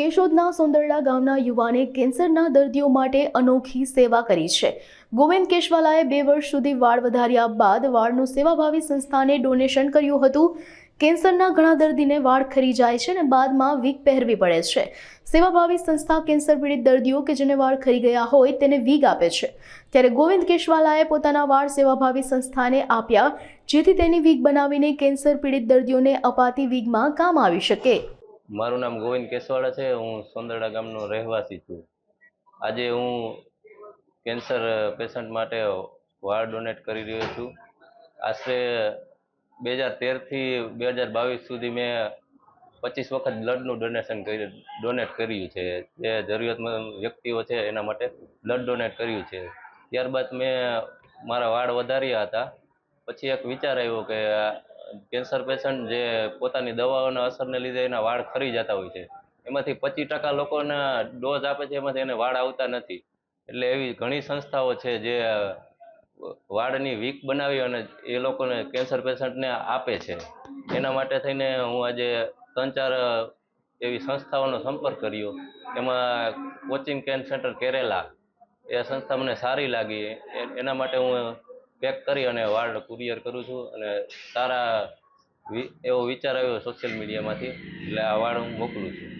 કેશોદના સુંદરડા ગામના યુવાને કેન્સરના દર્દીઓ માટે અનોખી સેવા કરી છે. ગોવિંદ કેશવાલાએ બે વર્ષ સુધી વાળ વધાર્યા બાદ વાળનું સેવાભાવી સંસ્થાને ડોનેશન કર્યું હતું. કેન્સરના ઘણા દર્દીને વાળ ખરી જાય છે અને બાદમાં વીગ પહેરવી પડે છે. સેવાભાવી સંસ્થા કેન્સર પીડિત દર્દીઓ કે જેને વાળ ખરી ગયા હોય તેને વીગ આપે છે. ત્યારે ગોવિંદ કેશવાલાએ પોતાના વાળ સેવાભાવી સંસ્થાને આપ્યા, જેથી તેની વીગ બનાવીને કેન્સર પીડિત દર્દીઓને અપાતી વીગમાં કામ આવી શકે. મારું નામ ગોવિંદ કેસવાડા છે, હું સોંદરડા ગામનો રહેવાસી છું. આજે હું કેન્સર પેશન્ટ માટે વાળ ડોનેટ કરી રહ્યો છું. આશરે બે હજાર તેરથી બે હજાર બાવીસ સુધી મેં પચીસ વખત બ્લડનું ડોનેશન કરી, ડોનેટ કર્યું છે. જે જરૂરિયાતમંદ વ્યક્તિઓ છે એના માટે બ્લડ ડોનેટ કર્યું છે. ત્યારબાદ મેં મારા વાળ વધાર્યા હતા. પછી એક વિચાર આવ્યો કે કેન્સર પેશન્ટ જે પોતાની દવાઓના અસરને લીધે એના વાળ ખરી જતા હોય છે. એમાંથી પચીસ ટકા લોકોના ડોઝ આપે છે, એમાંથી એને વાળ આવતા નથી. એટલે એવી ઘણી સંસ્થાઓ છે જે વાળની વીક બનાવી અને એ લોકોને કેન્સર પેશન્ટને આપે છે. એના માટે થઈને હું આજે ત્રણ ચાર એવી સંસ્થાઓનો સંપર્ક કર્યો. એમાં કોચિંગ કેન્સ સેન્ટર કેરેલા. એ સંસ્થા મને સારી લાગી. એના માટે હું પેક કરી અને વાળ કુરિયર કરું છું. અને સારા એવો વિચાર આવ્યો સોશિયલ મીડિયામાંથી એટલે આ વાળ હું મોકલું છું.